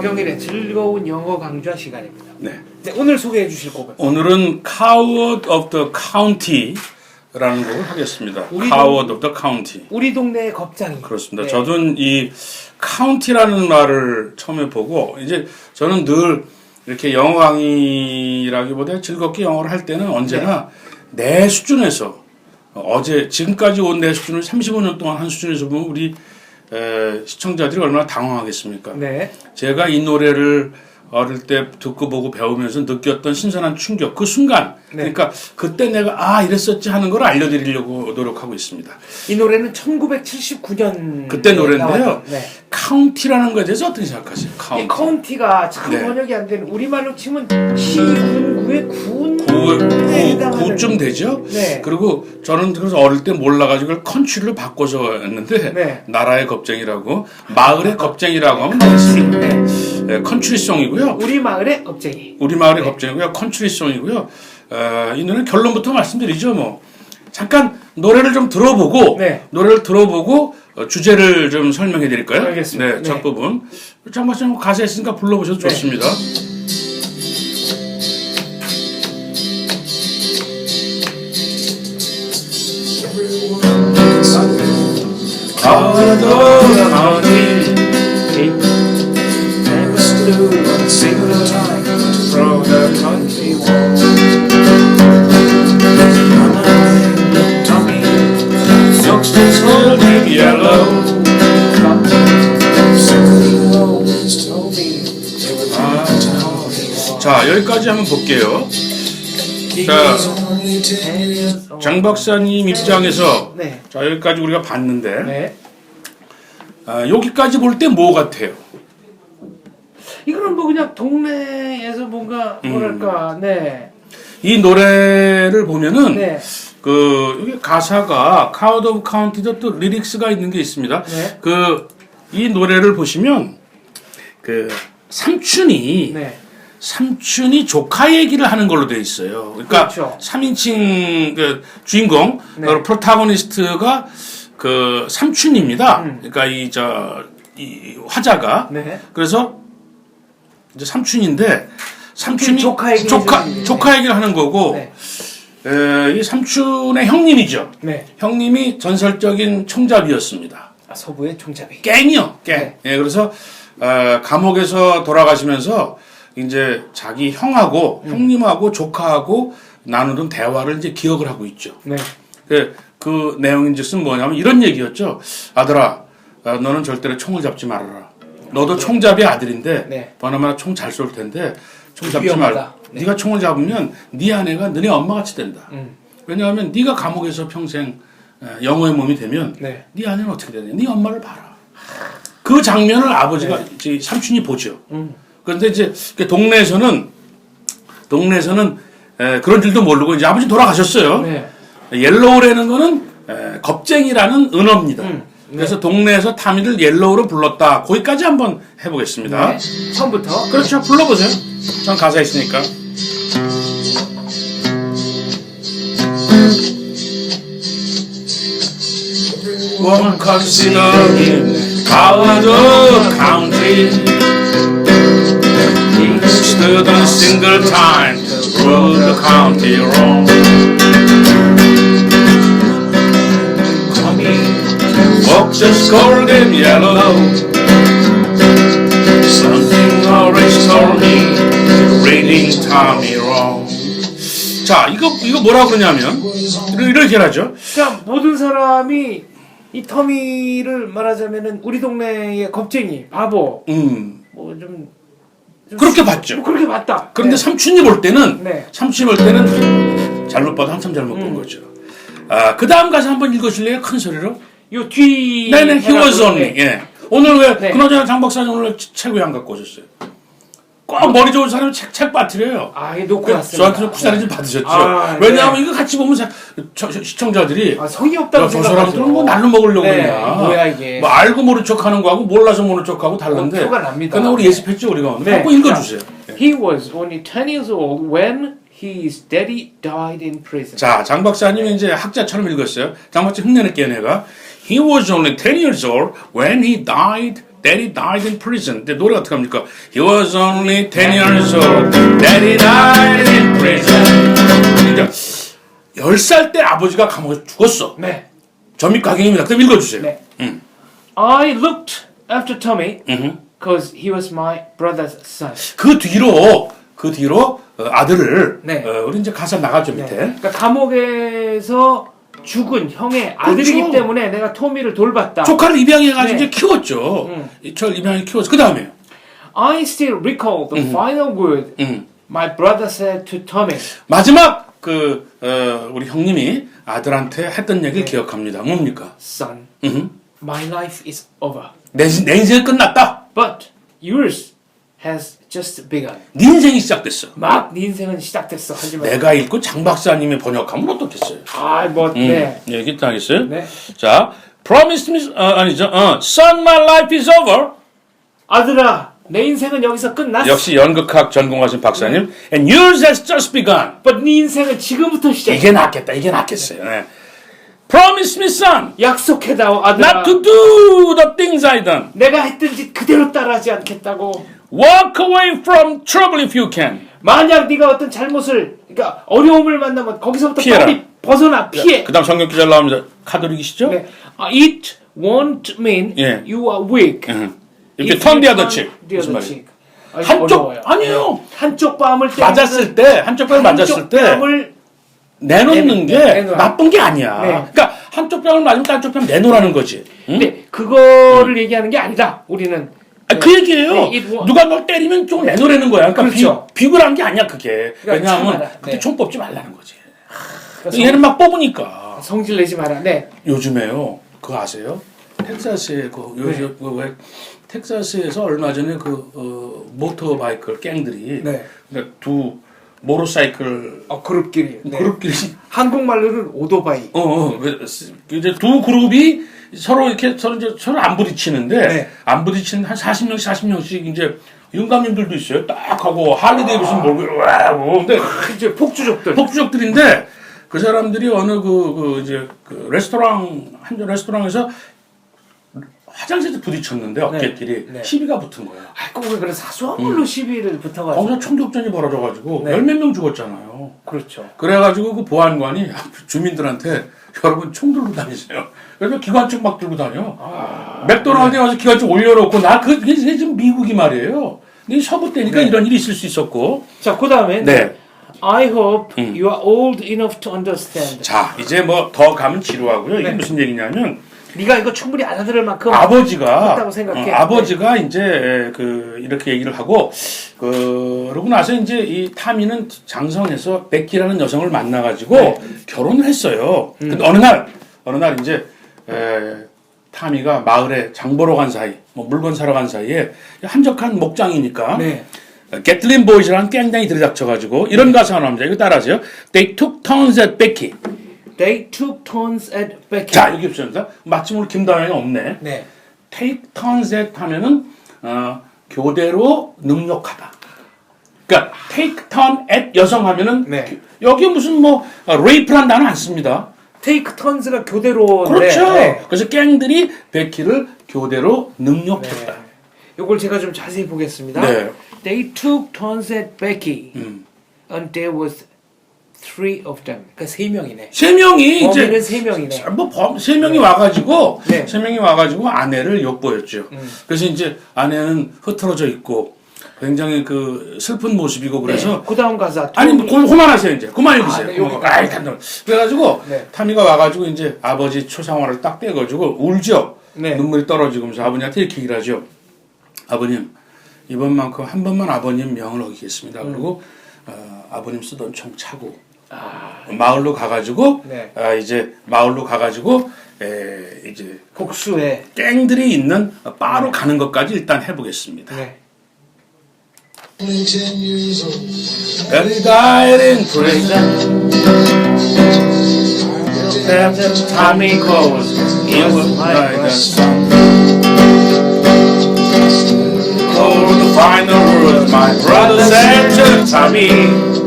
박영일의 즐거운 영어 강좌 시간입니다. 네. 네, 오늘 소개해 주실 곡은 오늘은 Coward of the County라는 곡을 하겠습니다. 우리 Coward of the County. 우리 동네의 겁장이. 그렇습니다. 네. 저도 이 카운티라는 말을 처음에 보고 이제 저는 늘 이렇게 영어 강의라기보다 즐겁게 영어를 할 때는 언제나 네. 내 수준에서 어제 지금까지 온 내 수준을 35년 동안 한 수준에서 보면 우리 에, 시청자들이 얼마나 당황하겠습니까? 네. 제가 이 노래를 어릴 때 듣고 보고 배우면서 느꼈던 신선한 충격 그 순간 네. 그러니까 그때 내가 아 이랬었지 하는 걸 알려드리려고 노력하고 있습니다. 이 노래는 1979년 그때 노래인데요. 네. 카운티라는 것에 대해서 어떻게 생각하세요? 이 카운티. 카운티가 참 네. 번역이 안 되는 우리말로 치면 시군구의 군 구, 에 구, 해당하는- 구쯤 되죠? 네. 그리고 저는 그래서 어릴 때 몰라가지고 컨츄리로 바꿔서 했는데 네. 나라의 겁쟁이라고 마을의 겁쟁이라고 하면 되겠습니다. 네. 네, 컨츄리송이고요. 우리 마을의 겁쟁이. 우리 마을의 네. 겁쟁이고요. 컨트리송이고요. 어, 이 노래는 결론부터 말씀드리죠. 뭐 잠깐 노래를 좀 들어보고 네. 노래를 들어보고 어, 주제를 좀 설명해 드릴까요? 알겠습니다. 네, 첫 네. 부분. 장박사님 가사 있으니까 불러보셔도 네. 좋습니다. 자 여기까지 한번 볼게요. 자. 장 박사님 입장에서 네. 자 여기까지 우리가 봤는데 네. 아, 여기까지 볼 때 뭐 같아요? 이거는 뭐 그냥 동네에서 뭔가 음. 뭐랄까 네. 이 노래를 보면은 네. 그 여기 가사가 카우드 오브 카운티도 또 리릭스가 있는 게 있습니다. 네. 그 이 노래를 보시면 그 삼촌이 네. 삼촌이 조카 얘기를 하는 걸로 돼 있어요. 그러니까 그렇죠. 3인칭 그 주인공 네. 어, 프로타고니스트가 그 삼촌입니다. 음. 그러니까 이 저 이 화자가 네. 그래서 이제 삼촌인데 삼촌이 조카 얘기를 조카 해주는 조카 얘기를 하는 거고 네. 에, 이 삼촌의 형님이죠. 네. 형님이 전설적인 총잡이였습니다. 아, 서부의 총잡이. 깽이요, 깽. 네. 예, 그래서 어, 감옥에서 돌아가시면서 이제 자기 형하고 음. 형님하고 조카하고 나누던 대화를 이제 기억을 하고 있죠. 네. 그, 그 내용인즉슨 뭐냐면 이런 얘기였죠. 아들아, 어, 너는 절대로 총을 잡지 말아라. 너도 총잡이 아들인데 네. 버나마 총 잘 쏠 텐데 총 잡지. 말라. 네. 네가 총을 잡으면 네 아내가 너네 엄마 같이 된다. 음. 왜냐하면 네가 감옥에서 평생 에, 영어의 몸이 되면 네. 네 아내는 어떻게 되냐? 네 엄마를 봐라. 그 장면을 아버지가 이제 삼촌이 보죠. 음. 그런데 이제 그 동네에서는 동네에서는 에, 그런 줄도 모르고 이제 아버지 돌아가셨어요. 네. 옐로우라는 거는 에, 겁쟁이라는 은어입니다. 음, 네. 그래서 동네에서 타미를 옐로우로 불렀다. 거기까지 한번 해보겠습니다. 네. 처음부터. 그렇죠. 불러보세요. 전 가사 있으니까. County He stood on a single time to rule the county wrong just called him yellow Something always told me reading Tommy wrong. 자, 이거 이거 뭐라 그러냐면 이렇게, 하죠. 그러니까 모든 사람이 이 터미를 말하자면은 우리 동네의 겁쟁이, 바보, 음, 뭐좀 그렇게 봤죠. 그렇게 봤다. 그런데 네. 삼촌이 볼 때는 네. 삼촌이 볼 때는 잘못 봐도 한참 잘못 본 거죠. 아, 그 다음 가사 한번 읽으실래요? 큰 소리로. 요 뒤. 네네, he was 해가지고, only. 네. 예. 오늘 왜 네. 그나저나 장 박사님 오늘 책왜 안 갖고 오셨어요? 꼭 머리 좋은 사람은 책, 책 빠뜨려요. 아, 이거 놓고 그 왔습니다. 저한테 좀 구사를 좀 받으셨죠. 아, 왜냐하면 네. 이거 같이 보면 사- 저- 저 시청자들이 아, 성의 없다고 야, 저 생각하죠. 사람들은 뭐 날로 먹으려고 네, 그러냐. 뭐야 이게. 뭐 알고 모른 척하는 거하고 몰라서 모른 척하고 다른데. 어, 표가 납니다. 그날 우리 예습했죠 우리가 오늘. 네. 한번 읽어주세요. He was only 10 years old when his daddy died in prison. 자, 장 박사님이 이제 학자처럼 읽었어요. 장 박사 흉내낼게요, 내가. He was only 10 years old when he died Daddy died in prison. 근데 노래 어떻게 합니까? He was only 10 years old. Daddy died in prison. 그러니까 10살 때 아버지가 감옥에 죽었어. 네. 전입 가경입니다. 그럼 읽어주세요. 네. 음. I looked after Tommy because he was my brother's son. 그 뒤로 그 뒤로 어, 아들을 네. 어, 우리 이제 가사 나가죠 밑에. 그러니까 감옥에서 죽은 형의 아들이기 그렇죠. 때문에 내가 토미를 돌봤다. 조카를 입양해가지고 네. 이제 키웠죠. 음. 저 입양해 키웠어. 그 다음에 I still recall the final word 음. my brother said to Tommy. 마지막 그 어, 우리 형님이 아들한테 했던 얘기를 기억합니다. 뭡니까? Son, 음. my life is over, 내, 내 인생 끝났다. but yours has just begun. 네 인생이 시작됐어. 막 네 인생은 시작됐어. 하지만 내가 읽고 장 박사님이 번역하면 어떻겠어요? 아 뭐 음. 네. 또 하겠어요? 네. 자, promise me, 어, 아니죠. 어, son, my life is over. 아들아, 내 인생은 여기서 끝났어. 역시 연극학 전공하신 박사님. And yours has just begun. but 네 인생은 지금부터 시작. 이게 낫겠다. 이게 낫겠어요. 네. Promise me, son, 약속해다오 아들아. not to do the things I done. 내가 했던 짓 그대로 따라하지 않겠다고. Walk away from trouble if you can. 만약 네가 어떤 잘못을, 그러니까 어려움을 만나면 거기서부터 피해라. 빨리 벗어나 피해. 그 다음 성경 기절 나오면서 카톨릭이시죠? 네. 아, It won't mean 예. you are weak. 응. 이렇게 If 턴 you 디아더 turn 치. the 무슨 other 말이에요? cheek. 아니, 한쪽 어려워요. 아니에요. 네. 한쪽 때리면은 맞았을 때 한쪽 뺨을 맞았을 한쪽 때 뺨을 내놓는 내- 게 내놓아. 나쁜 게 아니야. 네. 그러니까 한쪽 뺨을 맞으면 또 한쪽 뺨 내놓으라는 거지. 응? 근데 그거를 얘기하는 게 아니다. 우리는 아, 그 얘기예요. 네, wa- 누가 널 때리면 좀 내놓으라는 거야. 그러니까 그렇죠. 비, 비굴한 게 아니야 그게. 그러니까 왜냐하면 참아라. 그때 네. 총 뽑지 말라는 거지. 그래서 얘는 막 뽑으니까. 성질 내지 마라. 네. 요즘에요. 그거 아세요? 텍사스에 그 요즘 그왜 텍사스에서 얼마 전에 그 어, 모터바이크 갱들이 네. 그러니까 두 모tor사이클 어, 그룹끼리. 네. 그룹끼리 한국말로는 오토바이. 어, 어 그, 이제 두 그룹이 서로 이렇게 서로 이제 서로 안 부딪히는데 네. 안 부딪히는 한 40명씩 40명씩 이제 윤감님들도 있어요. 딱 하고 할리 데이비슨 몰고 와 하고 근데 이제 폭주족들. 폭주족들인데 그 사람들이 어느 그, 그 이제 그 레스토랑 한 레스토랑에서 화장실에서 부딪혔는데 어깨끼리 네. 시비가 붙은 거야. 아, 꼭 그런 사소한 걸로 시비를 붙어가지고. 거기서 총격전이 벌어져가지고 네. 열몇 명 죽었잖아요. 그렇죠. 그래가지고 그 보안관이 주민들한테 여러분 총 들고 다니세요. 그래서 기관총 막 들고 다녀. 맥도날드에 와서 기관총 올려놓고 나 그, 그게 지금 미국이 말이에요. 근데 서부 때니까 네. 이런 일이 있을 수 있었고. 자, 그 다음에. 네. I hope 음. you are old enough to understand. 자, 이제 뭐 더 가면 지루하고요. 이게 네. 무슨 얘기냐면 네가 이거 충분히 알아들을 만큼. 아버지가 생각해. 어, 아버지가 이제 그 이렇게 얘기를 하고 그 그러고 나서 이제 이 타미는 장성에서 베키라는 여성을 만나가지고 네. 결혼을 했어요. 음. 근데 어느 날 어느 날 이제 에, 타미가 마을에 장 보러 간 사이, 뭐 물건 사러 간 사이에 한적한 목장이니까 네. 게틀린 보이즈라는 깽장이 들이닥쳐가지고 이런 가사가 나옵니다. 이거 따라하세요. They took turns at Becky. They took turns at Becky. 자, 이게 없습니다. 마침 우리 김다현이 없네. 네. take turns at 하면은 어, 교대로 능력하다. 그러니까 take turn at 여성 하면은 네. 여기 무슨 뭐 어, 레이프란 단어 안 씁니다. take turns가 교대로. 그렇죠. 네. 그래서 갱들이 베키를 교대로 능력했다. 이걸 제가 좀 자세히 보겠습니다. 네. They took turns at Becky, 음. and there was three of them. 그러니까 세 명이네. 세 명이 범인은 이제 세 명이네. 뭐세 명이 와가지고 네. 세 명이 와가지고 아내를 엿보였죠. 음. 그래서 이제 아내는 흐트러져 있고 굉장히 그 슬픈 모습이고 그래서 그 다음 가사. 아니 뭐 그- 그만하세요 이제 그만 읽으세요. 아, 네, 여기. 어, 아이. 그래가지고 네. 타미가 와가지고 이제 아버지 초상화를 딱 떼가지고 울죠. 네. 눈물이 떨어지면서 아버님한테 이렇게 얘기를 하죠. 아버님 이번만큼 한 번만 아버님 명을 어기겠습니다. 음. 그리고 어, 아버님 쓰던 총 차고 마을로 가가지고 네. 아, 이제 마을로 가가지고 에, 이제 복수해. 갱들이 있는 바로 가는 것까지 일단 해보겠습니다. 네. Daddy died in prison. After Tommy goes, he was like a son. Oh, the final words my brother said to Tommy.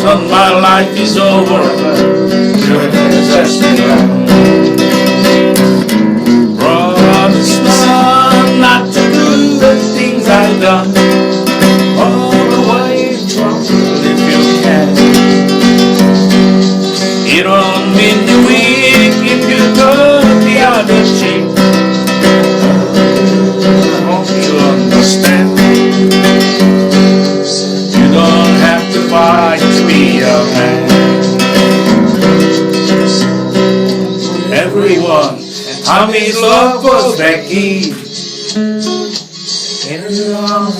Son, my life is over. Yours Tommy's love for Becky.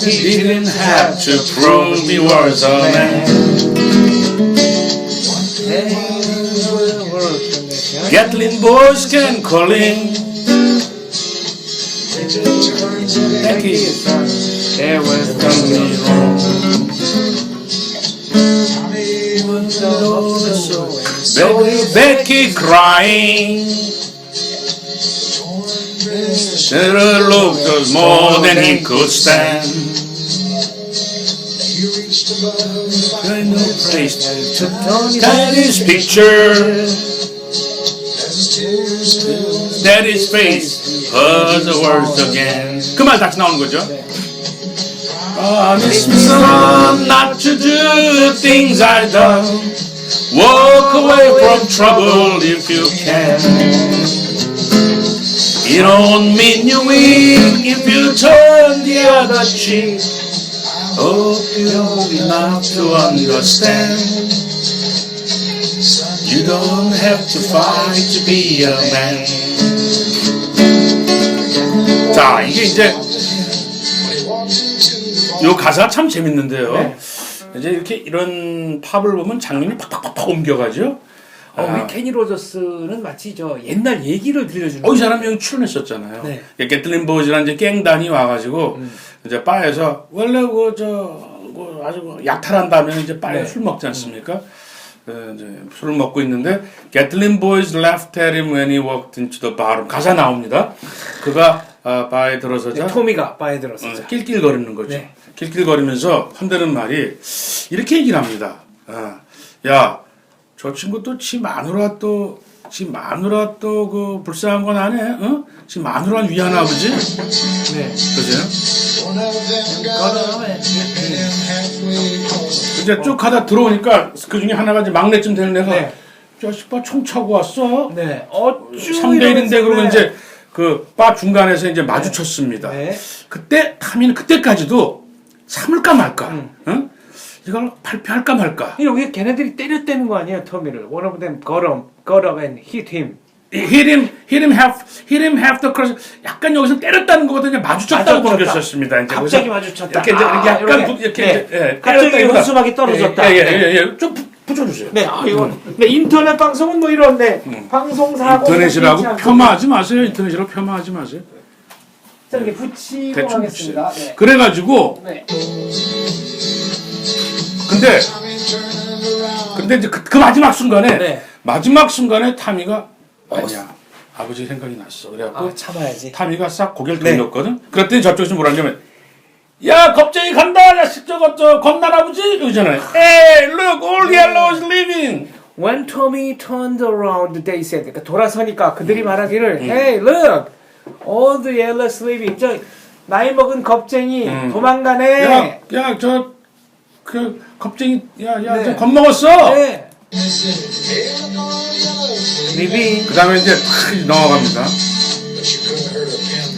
He didn't have to prove he was a man. Gatlin boys can call him. Becky, There was done me wrong. Becky, Becky crying. Sarah Locust more than he could stand. There no place to Tony's picture. Daddy's face heard the words again. Come on, that's not good, Joe. Promise me son not to do the things I done. Walk away from trouble if you can. It don't mean you win if you turn the other cheek. Hope you know enough to understand. You don't have to fight to be a man. 자, 이게 이제 요 가사가 참 재밌는데요. 네. 이제 이렇게 이런 팝을 보면 장면이 팍팍팍팍 옮겨가죠. 어, 아, 우리 케니 로저스는 마치 저 옛날 얘기를 들려주는 어, 이 사람 여기 출연했었잖아요. 네. 게틀린 보즈라는 이제 갱단이 와가지고 이제 바에서 원래 그저 뭐 아주 그 약탈한 다음에 이제 바에 네. 술 먹지 않습니까? 그 이제 술을 먹고 있는데 게틀린 보이즈 laughed at him when he walked into the bar 가사 나옵니다. 그가 아, 바에 들어서자 네, 토미가 바에 어, 들었었죠. 낄낄거리는 거죠. 네. 낄낄거리면서 헌대는 말이 이렇게 얘기를 합니다. 아, 야, 저 친구 또 지 마누라 또, 지 마누라 또 그 불쌍한 건 안 해? 어? 지 마누라 위하나 보지? 네. 그죠? 이제 쭉 가다 들어오니까 그 중에 하나가 이제 막내쯤 되는 애가 네. 자식 봐총 차고 왔어? 네. 어쭈 3대 1인데 그러고 이러면서, 이제 그 바 중간에서 이제 마주쳤습니다. 네. 그때 타미는 그때까지도 참을까 말까, 음. 응? 이걸 발표할까 말까. 네. 여기 걔네들이 때렸다는 거 아니야 토미를. One of them got him, got up and hit him. hit him, hit him half, hit him half the cross. 약간 여기서 때렸다는 것보다 마주쳤다고 마주쳤다. 보여줬습니다. 이제 갑자기 마주쳤다. 이렇게 이제 아, 약간 이렇게. 부, 이렇게 네. 이제, 예, 갑자기 때렸다기보다- 현수막이 떨어졌다. 예, 예, 네. 예, 예, 좀 부- 붙여주세요. 네, 아, 이건 네, 인터넷 방송은 뭐 이런데 방송 사고 음. 인터넷이라고 폄하하지 마세요. 인터넷이라고 폄하하지 마세요. 이렇게 붙이고 대충 하겠습니다. 네. 그래가지고 네. 근데 근데 이제 그, 그 마지막 순간에 네. 마지막 순간에 타미가 아니야 아버지 생각이 났어 그래갖고 아, 참아야지. 타미가 싹 고개를 네. 돌렸거든 그랬더니 저쪽에서 뭐라 하냐면 야 겁쟁이 간다 자식 저거 저 건날 아버지 이러잖아요 Hey look all yellow is leaving When Tommy turned around, they said. 그러니까 돌아서니까 음. 그들이 말하기를, Hey, look, all the yellow sleeping. 저 나이 먹은 겁쟁이 음. 도망가네. 야야 저 그 겁쟁이 야야 네. 저 겁먹었어 네. 리빙. 그 다음에 이제 탁 넘어갑니다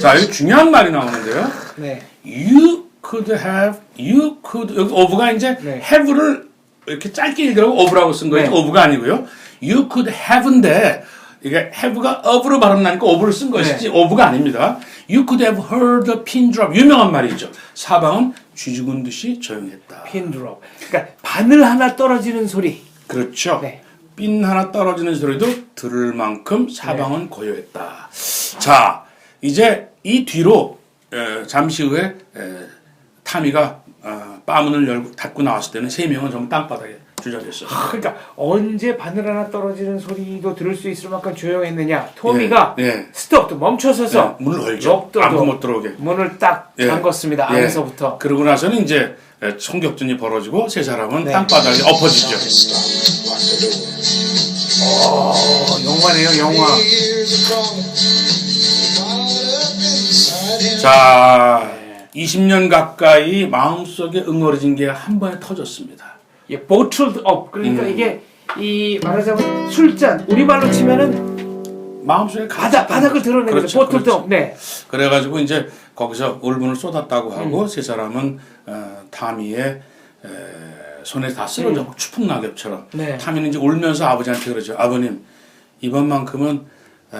자 여기 중요한 말이 나오는데요 네. You could have, you could 여기 of가 이제 네. have를 이렇게 짧게 읽으라고 of라고 쓴 거예요. 네. of가 아니고요. You could have인데 이게 have가 of로 발음 나니까 of를 쓴 것이지 네. of가 아닙니다. You could have heard a pin drop 유명한 말이죠. 사방은 쥐죽은 듯이 조용했다. 핀드롭. 그러니까 바늘 하나 떨어지는 소리. 그렇죠. 네. 핀 하나 떨어지는 소리도 들을 만큼 사방은 고요했다. 자, 이제 이 뒤로 에, 잠시 후에 에, 타미가 어, 바문을 열고 닫고 나왔을 때는 세 명은 전부 땅바닥에 주저됐어요. 그러니까 언제 바늘 하나 떨어지는 소리도 들을 수 있을 만큼 조용했느냐. 토미가 예, 예. 스톱 또 멈춰서서 네, 문을 열죠. 아무도 못 들어오게. 문을 딱 예. 잠궜습니다. 예. 안에서부터. 그러고 나서는 이제 에, 총격전이 벌어지고 세 사람은 네. 땅바닥에 엎어지죠. 어, 영화네요, 영화. 자, 20년 가까이 마음속에 응어려진 게 한 번에 터졌습니다. 예, 보틀드 업. 그러니까 음. 이게 이 말하자면 술잔 우리말로 치면은 마음속에 바닥 바닥을 드러내는 그렇죠. 보틀드 그렇죠. 업. 네. 그래가지고 이제 거기서 울분을 쏟았다고 음. 하고 세 사람은 어, 타미의 에, 손에 다 쓰러져 추풍 낙엽처럼 네. 타미는 이제 울면서 아버지한테 그러죠 아버님 이번만큼은 에,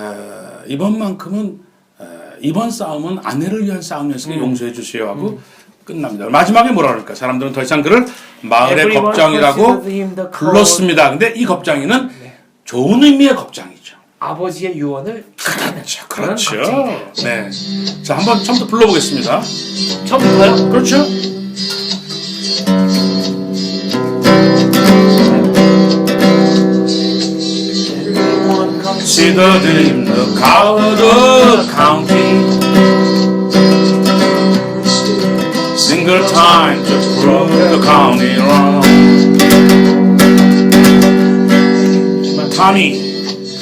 이번만큼은 에, 이번 싸움은 아내를 위한 싸움이었으니 음. 용서해 주세요 하고 끝납니다. 마지막에 뭐라 그럴까? 사람들은 더 이상 그를 마을의 겁장이라고. 불렀습니다. 근데 이 겁장이는 네. 좋은 의미의 겁장이죠. 아버지의 유언을 그렇죠. 겁쟁이예요. 네. 자, 한번 처음부터 불러보겠습니다. 처음부터요? 그렇죠. Him the of county. Time to prove the county wrong. Tommy,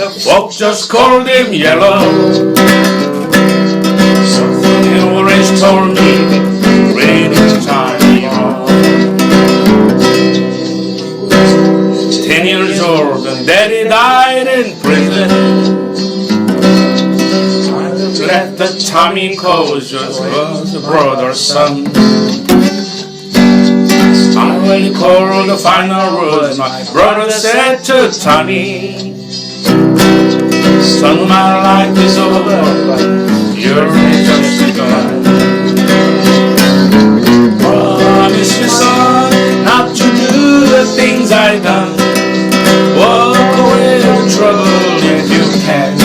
the folks just called him yellow. Something always told me rain is time. Ten years old and daddy died in prison. Let the Tommy Coles just was a brother's son. I will call the final words my brother said to Tommy. Son, my life is over. You're just begun. Promise me, son, not to do the things I've done. Walk away from trouble if you can.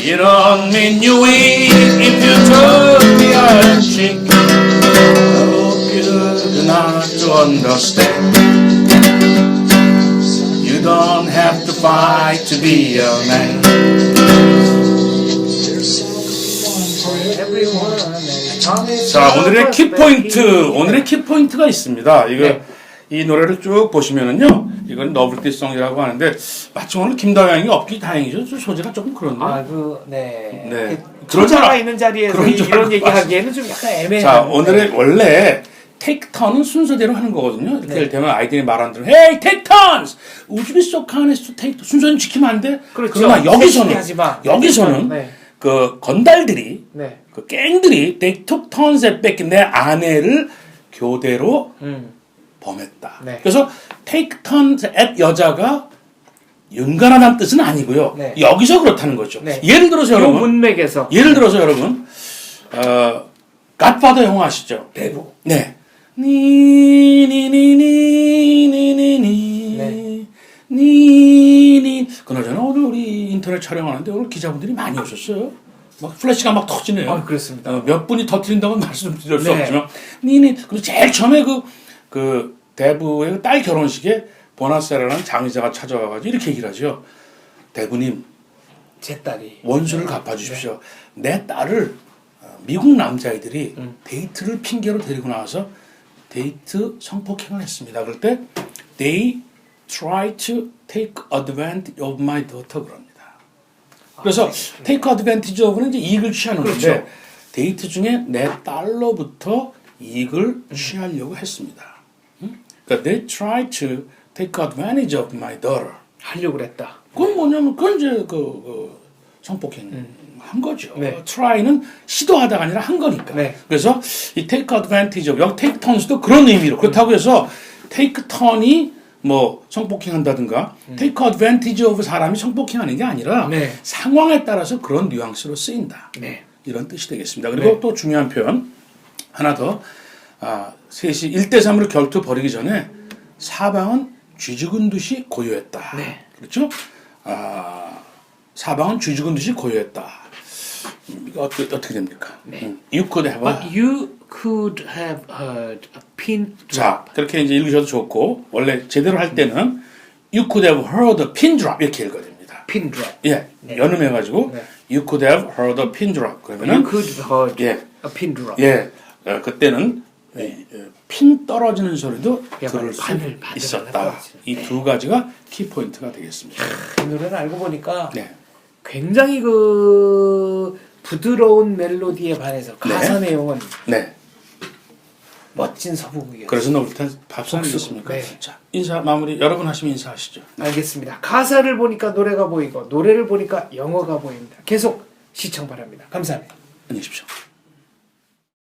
You don't mean you weak to understand. You don't have to fight to be a man. Everyone 자, 오늘의 키포인트, 오늘의 키포인트가 있습니다. 이거, 네. 이 노래를 쭉 보시면은요, 이건 너블티송이라고 하는데, 마침 오늘 김다영이 없기 다행이죠. 좀 소재가 조금 그런데. 아 그 네. 네. 그 그런 알- 있는 자리에서 이런 얘기하기에는 좀 약간 애매해요. 자, 오늘의 원래 테이크 턴은 순서대로 하는 거거든요. 이렇게 네. 되면 아이들이 말 안 들으면, 헤이, 테이크 턴스! 우즈비 소카네스 테이크 순서는 지키면 안 돼? 그렇죠. 그러나 여기서는, 하지 마. 여기서는 네. 그 건달들이, 네. 그 갱들이 they took turns at 뺏긴 내 아내를 교대로 음. 범했다. 네. 그래서 take turns at 여자가 연간하다는 뜻은 아니고요. 네. 여기서 그렇다는 거죠. 네. 예를 들어서 요 여러분, 문맥에서 예를 들어서 여러분, 어, 갓파더 영화 아시죠? 대부. 네. 니니니니니니니 네. 니니 그나저나 오늘 우리 인터넷 촬영하는데 오늘 기자분들이 많이 오셨어요. 막 플래시가 막 터지네요. 아, 그렇습니다. 어, 몇 분이 터트린다고 말씀드릴 수 네. 없지만 니니 그리고 제일 처음에 그, 그 대부의 딸 결혼식에 보나세라라는 장의자가 찾아와가지고 이렇게 얘기를 하죠. 대부님 제 딸이 원수를 갚아주십시오. 내 딸을 어, 미국 남자애들이 음. 데이트를 핑계로 데리고 나와서 데이트 성폭행을 했습니다. 그럴 때 they try to take advantage of my daughter 그럽니다. 그래서 take advantage of는 이제 이익을 취하는 그렇죠. 건데 데이트 중에 내 딸로부터 이익을 취하려고 했습니다. 음? 그러니까 they try to take advantage of my daughter. 하려고 그랬다. 그건 뭐냐면 그건 이제 그, 그 성폭행 한 거죠. 네. try는 시도하다가 아니라 한 거니까. 네. 그래서 이 take advantage of 여기 take turns도 그런 의미로 그렇다고 해서 take turn이 뭐 성폭행 한다든가 take advantage of 사람이 성폭행하는 게 아니라 네. 상황에 따라서 그런 뉘앙스로 쓰인다. 네. 이런 뜻이 되겠습니다. 그리고 네. 또 중요한 표현 하나 더 아, 셋이 1대 3으로 결투 벌이기 전에 사방은 쥐죽은 듯이 고요했다. 네. 그렇죠? 아, 사방은 쥐죽은 듯이 고요했다. 음, 어떻게, 어떻게 됩니까? 음, you could have a- But you could have heard a pin 자, drop. 그렇게 이제 읽으셔도 좋고 원래 제대로 할 때는 you could have heard a pin drop 이렇게 읽어야 됩니다. pin drop. 예, 연음해가지고 네. you could have heard a pin drop You 그러면은 could have heard 예, a pin drop. 예, 어, 그때는 이, 어, 핀 떨어지는 소리도 들을 수 바늘, 바늘 있었다. 이 두 가지가 키 포인트가 되겠습니다. 이 노래는 알고 보니까 네, 굉장히 그 부드러운 멜로디에 반해서 가사 내용은 네. 멋진 서부극이었어요. 그래서 너부터 밥상 복수. 있습니까? 네. 자, 인사 마무리 여러분 하시면 인사하시죠. 알겠습니다. 가사를 보니까 노래가 보이고 노래를 보니까 영어가 보입니다. 계속 시청 바랍니다. 감사합니다. 안녕히 계십시오.